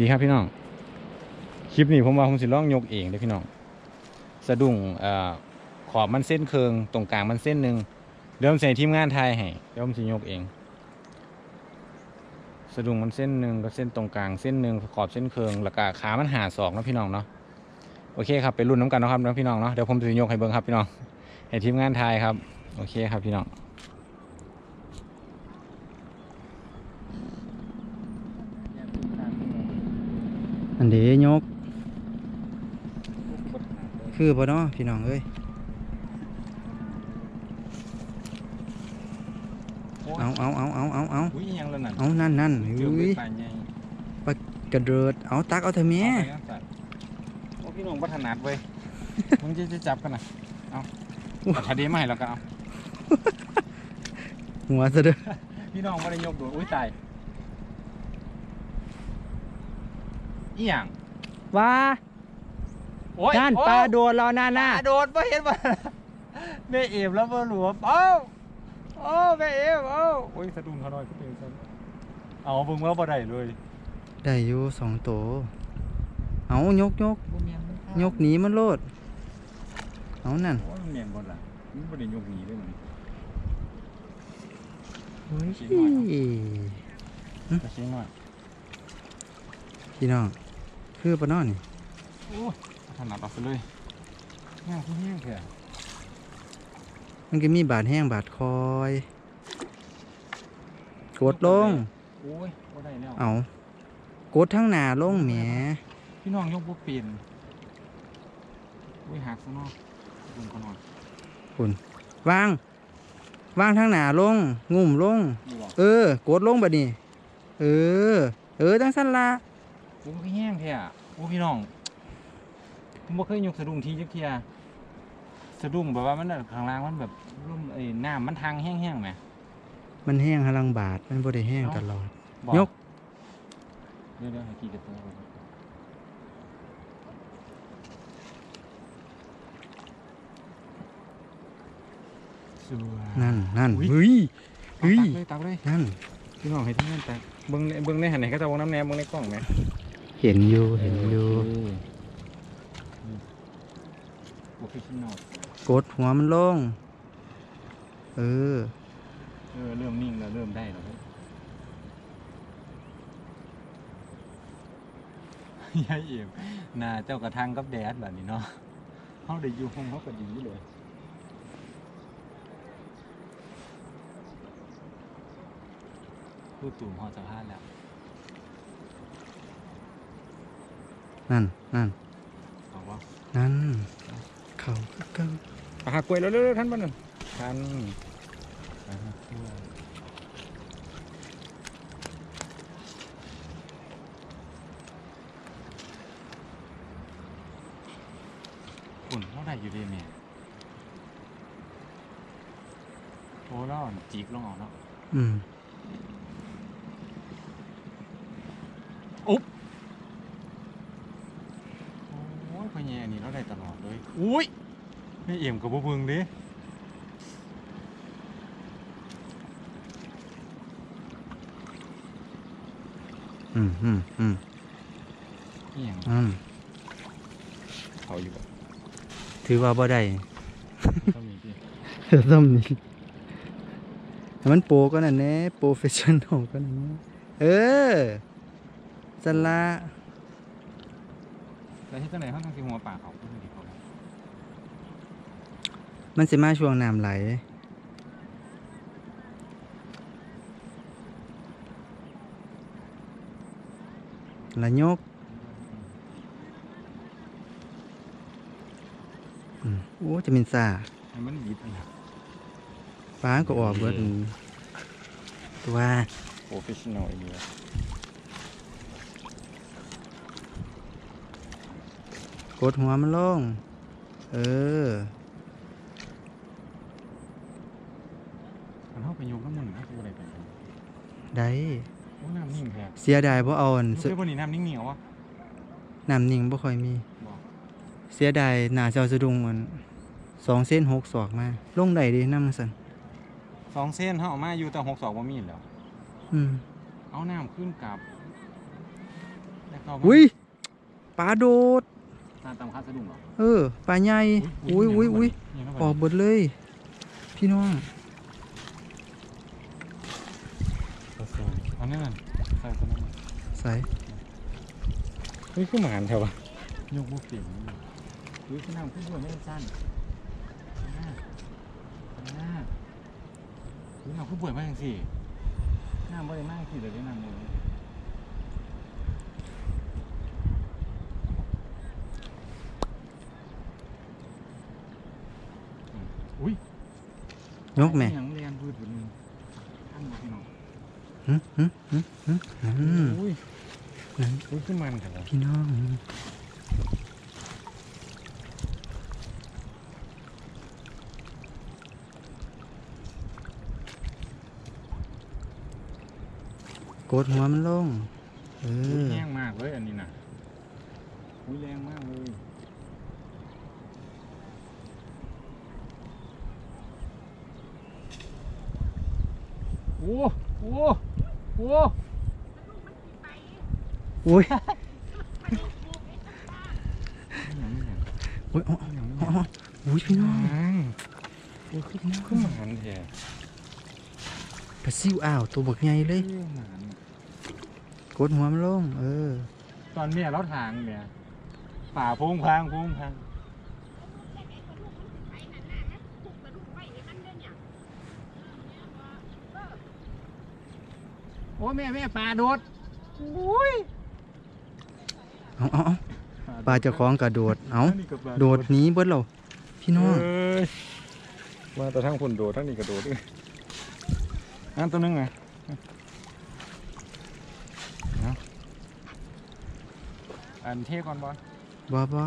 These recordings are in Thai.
ดีครับพี่น้อง คลิปนี้ผมว่าผมสิล่องยกเองเด้พี่น้อง สะดุ้งขอบมันเส้นเคืองตรงกลางมันเส้นหนึ่งเดี๋ยวผมใส่ทีมงานไทยให้เดี๋ยวผมสิยกเอง สะดุ้งมันเส้นหนึ่งก็เส้นตรงกลางเส้นหนึ่งขอบเส้นเคืองแล้วก็ขามันหาศอกเนะพี่น้องเนาะโอเคครับไปรุ่นน้ำกันนะครับเนาะพี่น้องเนาะเดี๋ยวผมจะยกให้เบิ่งครับพี่น้องให้ทีมงานไทยครับ โอเคครับพี่น้อง เดยก คือบ่เนาะพี่น้องเอ้ยเอาเอาเอาเอาเอาเอาอุ้ยยังแล้วนั่นเอานั่นนั่นเกือบไปอุ้ยปานใหญ่กระเดิดเอาตักเอาเถอะแม่เอาไปครับสัตว์โอ้พี่น้องวัฒนัดเว้ยมึงจะจะจับกันนะเอาเอาทะเดีมาให้แล้วก็เอาหัวซะเด้อพี่น้องไม่ได้ยกดูอุ้ยตาย อีหยังว้าโอ้ยนั่นโอ้ปลาโดดเราหน้าหปน้าลาโดดไม่เห็นบ่แม่เอฟแล้วบ่หลวมเอ้าโอ้แม่เอฟเอ้าโอ้ยสะดุ้งเขาหน่อยก็เป็นซะเอาเบิ่งว่าบ่ได้เลยได้อยู่สองตัวเอายกยกบ่แม่นมันยกหนีมันโลดเอานั่นโอ้ยมันแม่นบ่ล่ะมันบ่ได้ยกหนีเลยมันเฮ้ยชี้หน่อยเนาะหึไปชี้หน่อย พี่น้อง คือปะเนาะนี่โอ้ยถนัดเอาไปเลยแห้งคือแห้งแค่มันก็มีบาดแห้งบาดคอยกดลงโอ้ยบ่ได้แล้วเอากดทั้งหน้าลงแหมพี่น้องยกบ่เป็นอุ้ยหักซะเนาะดึงเขาหน่อยวางวางทั้งหน้าลง งุ่มลงนี่บ่เออกดลงบัดนี้ เออ เออจังสั้นละ โอ้ยคือแห้งแท้อะโอ้พี่น้องผมบ่เคยยกสะดุ้งทีจักเที่ยสะดุ้งแบบว่ามันน่ะข้างล่างมันแบบร่มไอ้น้ำมันทางแห้งๆแหมมันแห้งหลังบาดมันบ่ได้แห้งตลอดบ่ยก เดี๋ยวๆให้กี่กระตัวก่อนสวยนั่นนั่นอุ๊ยเฮ้ย เอาเฮ้ยตักเลยตักเลย นั่น พี่น้องให้ที่นั่นตักเบิ้งในเบิ้งในหันไหนก็จะวงน้ำแหนมเบิ้งในกล้องไหม เห็นอยู่เห็นอยู่โอเคชินอดกดหัวมันลง เออ เออ เริ่มนิ่งแล้ว เริ่มได้แล้วเว้ยยายเอี่ยมน่าเจ้ากระทังกับแดดแบบนี้เนาะเขาได้อยู่ห้องเขาก็ดีเลยพูดตุ่มหอสะพานแล้ว นั่นนั่นเอาวะนั่นเขาคือเก่าปหากล้วยแล้วเร็วๆท่านบ้านนั่นท่านปหากล้วยอุ่นเท่าไหร่อยู่ดีแม่โอ้แล้วจีกลงเอาเนาะอืม โอ้ยพะแยอันนี้เราได้ตล อดเลยอุ้ยไม่เอี่ยมกับบ่เบิงเด้อืมอืมอืมนี่ยังอืมเขาอยู่แบบถือว่าบ่ได้ต้องมีพี่ต้มนี่ให้มันโปรก็นั่นแหละโปรเฟชชั่นอลก็นั่นแหละเออจันละแล้วที่ตัวไหนเขาต้องกินหัวปลาเขาก็ไม่ดีเขามันสิมาช่วงน้ำไหล ละยกอืมโอ้จะเป็นซาให้มันบิดอันนี้ฟ้าก็ออกเบิดนั่นตัวโปรเฟชชั่นอลอีกแล้วกดหัวมันลง เออ มันเข้าไปโยกน้ำมันนะคืออะไรไปโยก ได้ โอ้น้ำนิ่งแท้เสียดายบ่เอาอันรู้สึกว่านี่น้ำนิ่งเหนียวอะน้ำนิ่งบ่ค่อยมี บอกเสียดายหน้าเจ้าสะดุงมันสองเส้นหกศอกมา ลงได้เดิน้ำสันสองเส้นเขาเออกมาอยู่แต่หกสองว่ามีแล้วอืมเอาน้ำขึ้นกลับแล้วก็ชอบมากอุ้ยปลาโดด ตามตามคาดสะดุ้งเหรอเออปลาใหญ่อุ้ยอุ้ยอุ้ยยังเข้าไปออกเบิดเลย พี่น้อง อั นนั้นน่ะใส่ตัวนั้นน่ะใส่เฮ้ยขึ้นมาหันแถวะยกบุกเปลี่ยนเฮ้ยขึ้นน้ำขึ้นด้วยไม่ได้สั้นหน้าหน้าเฮ้ยน้ำขึ้นบ่วยมากจังสิน้ำบ่ได้มากสิเดี๋ยวได้น้ำเลยอืมอุ้ยยกแม่ยังเรียนพืชผืนหนึ่งท่านบอกพี่น้อง หึหึหึหึนั่น อุ้ยนั่นอุ้ยขึ้นมันแต่ละพี่น้องกดหัวมันลง เออุ้ยอแห้งมากเลยอันนี้น่ะอุ้ยแรงมากเลยโอ้โอ้ โอ้อุ้ยยังไม่ยังอุ้ยอ๋อยังไม่อ๋อยังอ๋ออุ้ยพี่น้องอุ้ยขึ้นขึ้นมาหันแท้ปลาซิวอ้าวตัวบักใหญ่เลยขึ้นมาหันกดหัวมันลงเออ ตอนเมียเราทางเนี่ยป่าโพงพังโพงพัง โอ้แม่แม่ปลาโดดอุ้ยเอาเอาเอาปลาเจ้าของกระโดด เอานี่ก็ปลาโดดหนีเบิดเราพี่น้องเอ้ยมาแต่ทั้งคนโดดทั้งนี้ก็โดดด้วยอันตัวนึงไงเอาอันเท่ก่อนบอลบ่บ่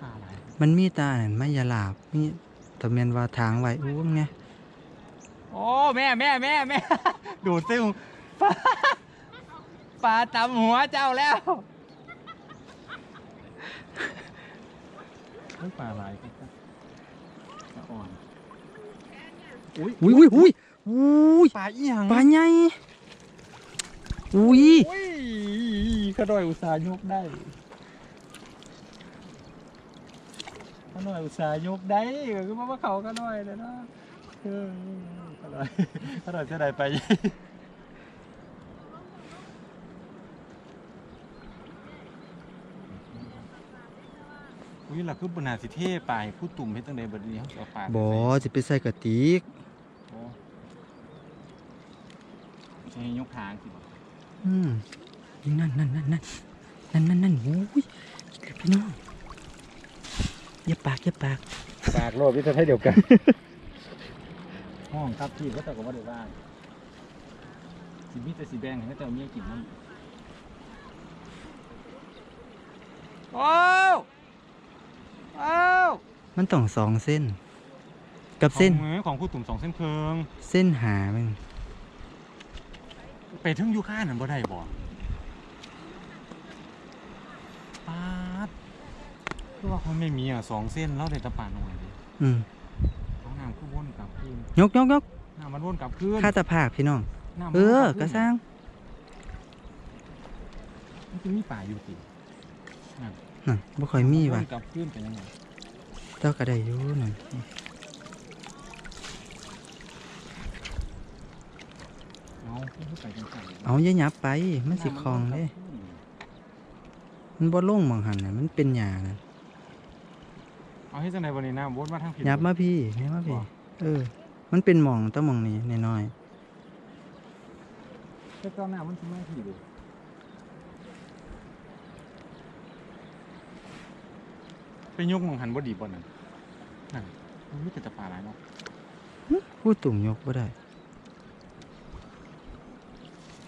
ปลาอะไร มันมีตานั่นไม่ยาลาบมีตะเมียนว่าทางไว้อู้ไงโอ้แม่แม่แม่แม่ดูดซึ่งปลาปลาตำหัวเจ้าแล้วเฮ้ยปลาอะไรครับปลาอ่อนอุ้ยอุ้ยอุ้ยอุ้ยอุ้ยปลาอีหยังปลาใหญ่อุ้ยอุ้ยขน้อยอุตส่าห์ยกได้ ขน้อยอุตส่าห์ยกได้ก็มาว่าเขาขน้อยเลยนะเออขน้อยขน้อยจะได้ไปอุ้ยหลักคือบนาสิเท่ไปผู้ตุ่มเฮ็ดตั้งใดบัดนี้เขาสิเอาปลาบ่ส่จะไปใส่กระติกโอ้ใช่ยกทางสิบ่อืมนั่นนั่นนั่นนั่นนั่นนั่นนั่นอุ้ยพี่น้อง อย่าปากอย่าปากปากโลดวิธีให้เดียวกัน ห้องครับพี่ก็แต่ก็ว่าได้บ้างสิมีแต่สีแดงให้แต่เอาเมียกินน้ำโอ้วโอ้วมันต้องสองเส้น กับเส้นของมือของผู้ตุ่มสองเส้นเคืองเส้นหามึงไปถึงอยูค่านั่นบ่ได้บ่ปาด คือว่าเขาไม่มีอะสองเส้นแล้วเด็ดตะปาหน่อยดิอืมเขาน้ำคือวนกลับคืนยกยกยกน้ำมันวนกลับคืนข้าตะภาคพี่น้อง น้ำมันเอวนอ ลับกระคืนสร้างมันจะมีป่าอยู่ตินั่นบ่ค่อยมีว่ะนกลับคืนเป็นยังไงเจ้าก็ได้อยู่นั่นเอาขึ้นไปจังซั่นเอาอย่าหยับไปมันสิคลองเด้มันบ่ลงหมองหันน่ะมันเป็นหญ้าน่ะ เอาให้จังไดบ่นี่น้ำวนมาทางผิดหยับมาพี่หยับมาพี่ เออ มันเป็นหมองแตะมองนี้น้อยแต่ตอนน้ำมันสิมาผิดเลยไปยกมองหันบ่ดีบ่นั่นนั่นมันมีแต่จะปลาหลายเนาะๆผู้ตุ่มยกบ่ได้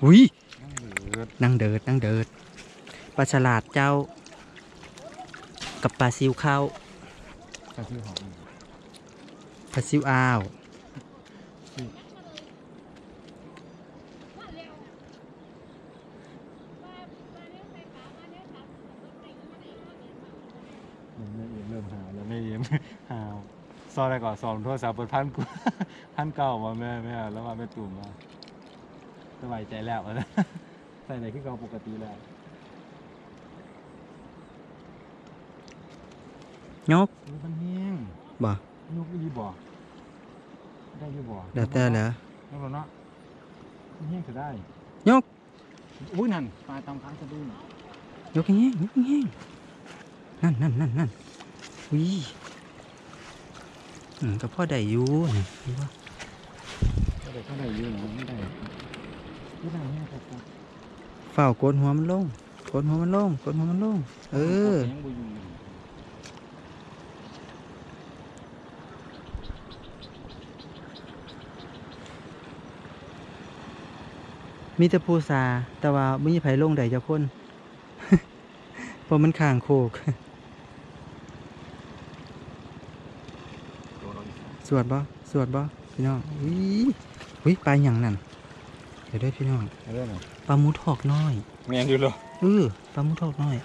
อุ้ยนั่งเหลือนั่งเดิดนั่งเดิดปลาฉลาดเจ้า กับปลาซิวข้าวปลาชื่อหอมปลาซิวอ้าวแม่เอ็มเริ่มหาวแล้วแม่เอ็มหาวซออะไรก่อนสอนโทรศัพท์เปิดพันกูพันเก่ามาแม่แม่แล้วมาแม่ตุ่มมาสบายใจแล้วนะใส่ไหนขึ้นเก่าปกติแล้ว ยกอุ๊ยมันแห้งบ่ยกอีบ่ได้อยี่บ่เดี๋ยวแต่แล้วแล้วบ่เนาะมันแห้งจะได้ยกอุ้ยนั่นปลาตามค้างสะดุ้งยกแห้งๆยกแห้งๆนั่นนั่นนั่นนั่นอุ้ยอืมก็พ่อได้อยู่นี่เห็นบ่ก็ได้ก็ได้อยืนไม่ได้ไม่ได้แห้งครับครับเฝ้ากดหัวมันลงกดหัวมันลงกดหัวมันลงเออ ยังบ่อยู่ มีแต่ผู้ซาแต่ว่าไม่มีไผลงใดจะคนเพราะมันข้างโคกตัวเราอีกแล้วสวดบ่สวดบ่พี่น้องอุ้ยอุ้ยปลาหยังนั่นเดี๋ยวได้อพี่น้องเอาเรื่องหน่อยปลาหมูทอกน้อยแมนอยู่เหรอเออปลาหมูทอกน้อย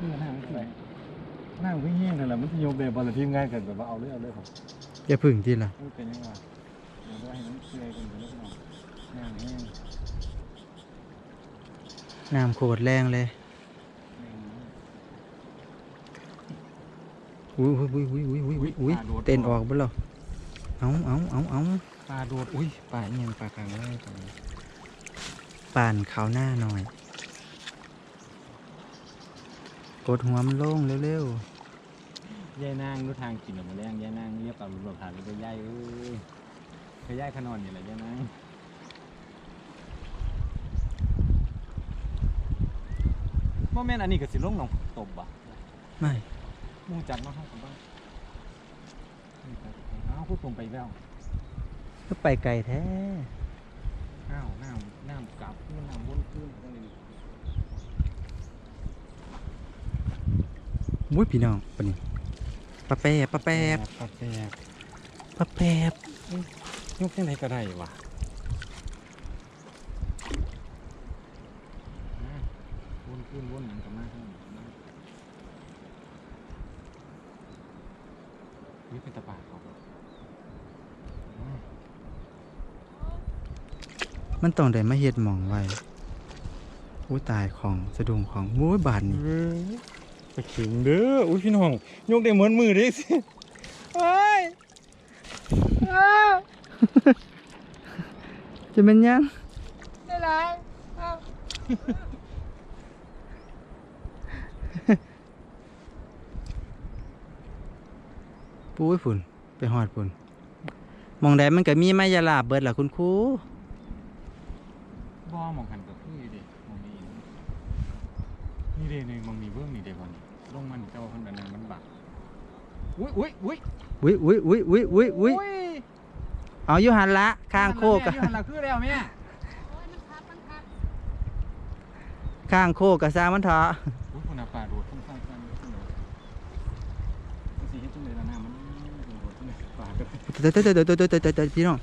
นี่หน้ามันคืออะไรหน้ามั นคือแห้งนั่นแหละมันจะโยมแบบอลทีมงานกันแบบว่าเอาเลยเอาเลยผมอย่าพึ่งทีละพูดเป็นยังไงเดี๋ยวให้น้ำเชื่อกันเดี๋ยวเนาะหน้ามันแห้งน้ำโคตรแรงเลยอุ้ยอุ้ยอุ้ยอุ้ยอุ้ยอุ้ยอุ้ยเต้นออกบ่ล่ะเอาเอาเอาเอาปลาโดดอุ้ยปลาอีหยังปลากลางเลยตรงนี้ป่านขาวหน้าหน่อย กดหัวมันลงเร็วยายนางรู้ทางกินออกมาแรงยายนางเรียกปลาหลุดหลบผ่านไปยายเอ้ยเคยยายขนอนอยู่แหละยายนางโมเมนต์อันนี้ก็สิลงหนองตบบ่ะๆไม่มูจัดมาให้ผมบ้างนี่ครับอ้าวพูดตรงไปแล้วก็ไปไกลแท้ อ้าวน้ำน้ำกลับมันน้ำวนขึ้นตรงนี้ มุ้ยพี่น้องปะนี่ปะแปบปะแปบปลาแปบปะแปบยกยังไงก็ได้วะอ่าวนขึ้นวนหนังกลับมาข้างหลังนี่เป็นตะปาดเขาอ่ามันต้องได้มาเฮ็ดหมองไว้อุ้ยตายของสะดุ้งของมุ้ยบาดนี่เอ้ย ไปถึงเด้อ อุ้ยพี่น้องยกได้เหมือนมือเด้สิเฮ้ยจะเป็นยังได้ไรอ้าวปุ้ยฝุ่นไปหอดฝุ่นหมองใดมันก็มีไม้ยาลาบเบิดล่ะคุณครูบอมองหันกับพี่เด็มองนี่ นี่เด็นี่มองมีเบื้องนี่เด็บอลลงมันเจ้าคนนั้นมันบักอุ้ยอุ้ยอุ้ยอุ้ยอุ้ยอุ้ยอุ้ยอุ้ยอุ้ยเอาอยู่หันละข้างโคกกัอะนหันหลังคือแล้วแม่ข้างโคกกะซามันเถอะอุ้ยคนอาป่าโดดข้างข้างข้างข้างโดดมันสีเห็นจังเลยนะหน้ามันโดดจังเลยป่าก็เดี๋ยวเดี๋ยวเดี๋ยวเดี๋ยวเดี๋ยวเดี๋ยวเดี๋ยวพี่น้อง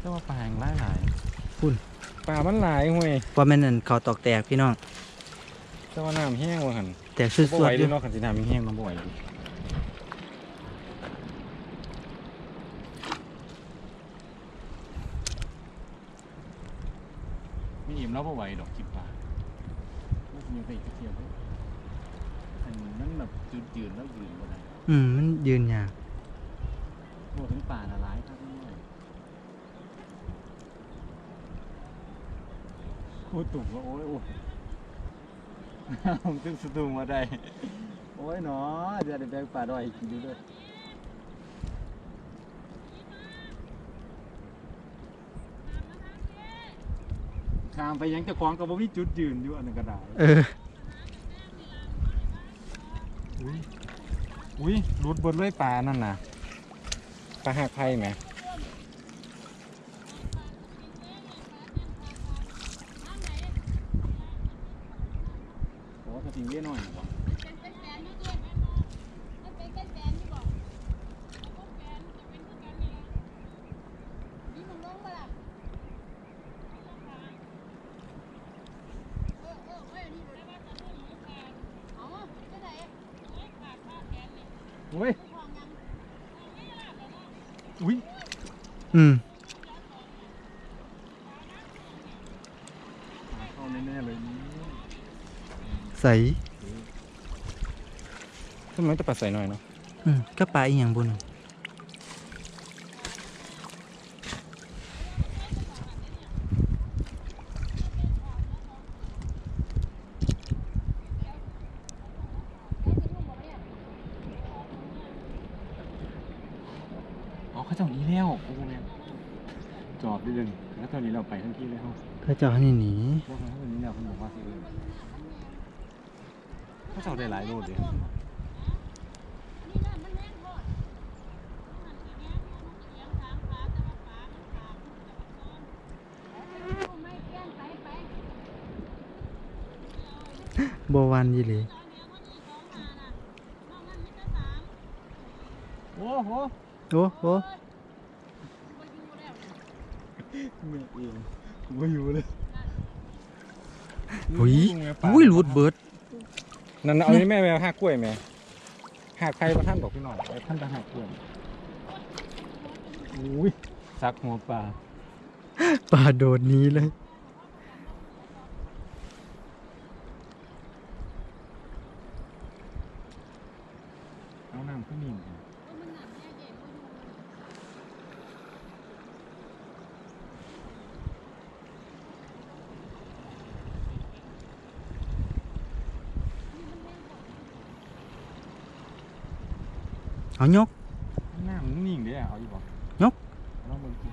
แต่ว่าป่าแห่งหลายหลายคุณป่ามันหลายห่วยว่าแม่นนั่นเขาตอกแตกพี่น้อง แต่ว่าน้ำแห้งว่ะหันแตกสุดบ่ๆไหวอเด้ยู่เนาะคันสิน้ำแห้งมันบ่ไหวดิมีอิ่มแล้วบ่ไหวดอกคิดว่ามีไปอีกเที่ยวเด้ออันนั้นแบบจืดๆแล้วยืนบ่ได้อืมมันยืนยากโอ้ถึงป่าละลายครับนี่โอ้ยตุ่มก็โอ้ยโอ้ย ผมตึงสตุ่มมาได้ โอ้ยเนาะจะได้แบงป่าดอยให้กินดูด้วยขามไปยังเจะคล้าของกับว่ามีจุดยืนอยู่อันนั้นก็ได้เออ อุ้ยอุ้ยรุดบนเลยปลานั่นน่ะปลาหักไผ่ไหมโอ้จะทิ้งเยอะหน่อยเหรอ โอ้ยอุ้ยอืมปลาเข้าแน่ๆเลยนี่ใสทำไมจะปลาใส่หน่อยเนาะอืมก็ปลาอีหยังบุญ เขาจอดนี้แล้วโอ้โหแม่จอดได้เลยแล้วตอนนี้เราไปทั้งที่เลยเขาพระเจ้าให้หนีพวกเขาตอนนี้เราเขาบอกว่าสิเออเขาจอดได้หลายโลดเลยบวันยี่เลยโอ้โห โอ้โอ้ เมียเองไม่อยู่เลยหุยอุ้ยหลุดเบิดนั่นน่ะเอานี่แม่แม่หักกล้วยแม่หักใครมาท่านบอกพี่หน่อยไอ้ท่านจะหักกล้วยอุ้ยซักหัวปลาปลาโดดหนี้เลย เอาน้ำขึ้นนิ่ง เอายกน้ำมันนิ่งเด้อเอาอยู่บ่ยกลองเบิ่งสิ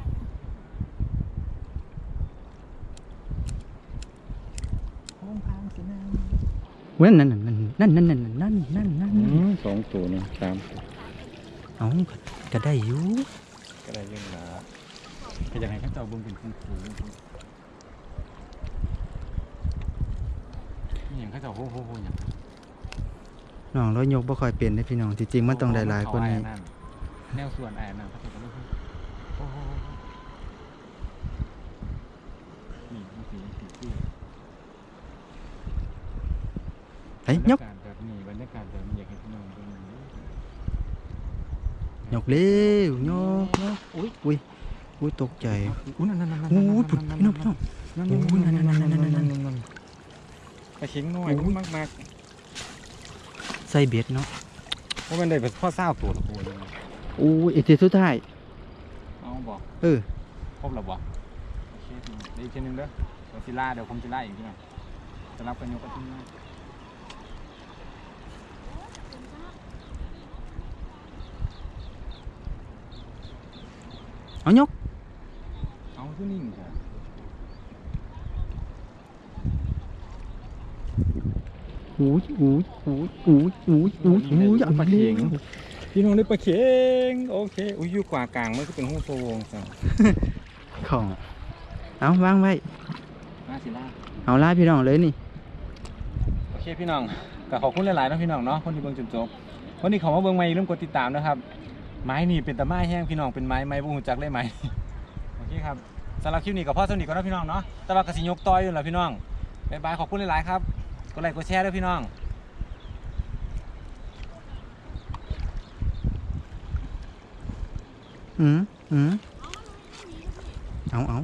โค้งพางสินะเว้นนั่นนั่นนั่นนั่นนั่นนั่นนั่นนั่นอืมสองตัวนี่สามตัวเอาก็ได้อยู่ก็ได้เรื่องละก็อยากให้เขาเจ้าเบิ่งเป็นฟูฟูนี่อย่างเขาเจ้าโหโหโหอย่าง น้องเรายกบ่ค่อยเป็นได้พี่น้องที่จริงมันต้องได้หลายกว่านี้แนวส่วนไอ้นั่นเขาเจ้าก็เลยโอ้โหนี่มันสีสีสีเฮ้ยยกบรรากาศแบบนี้บรรยากาศแบบนี้อยากให้พี่น้องเบิ่งอยู่ยกเร็วยกยกอุ้ยอุ้ยอุ้ยตกใจอุ้ยนั่นนั่นนั่นอุ้ยผุดพี่น้องพี่น้องนั่นโอ้ยนั่นนั่นนั่นนั่นนั่นนั่นไปเชิงหน่อยมากมาก ใส่เบ็ดเนาะเพราะมันได้เป็นพ่อเศร้าตัวละตัวเลยอู้ยอีกทีสุดท้ายเอาบอกเออครบแล้วบอกโอเคเดี๋ยวอีกทีหนึงเด้อเดี๋ยวสิล่าเดี๋ยวผมสิล่าอีกทีหนึงจะรับกันยกกันที่นี่เอายกเอาที่นิ่งจ้ะ อู้ยอู้ยอู้ยอู้ยอู้ยอู้ยอู้ยอันปลานี้เข็งพี่น้องได้ปลาเข็งโอเคอุ้ยอยู่กว่ากลางมันก็เป็นห้องโซวงจ้ะของเอาวางไว้มาสิล่าเอาล่าพี่น้องเลยนี่โอเคพี่น้องก็ขอบคุณหลายๆนะพี่น้องเนาะคนที่เบิ่งจนจบคนที่เขามาเบิ่งใหม่อย่าลืมกดติดตามนะครับ ไม้นี่เป็นตะไม้แห้งพี่น้องเป็นไม้ไม้บุ้งจักได้ไหมโอเคครับสำหรับคลิปนี้กับพ่อสนิทก็นาะพี่น้องเนาะแต่ว่ากสิยกต่อยอยู่แหละพี่น้องบ๊ายบายขอบคุณหลายๆครับ กดไลค์กดแชร์ด้วยพี่น้อง อืมอืมเอาเอา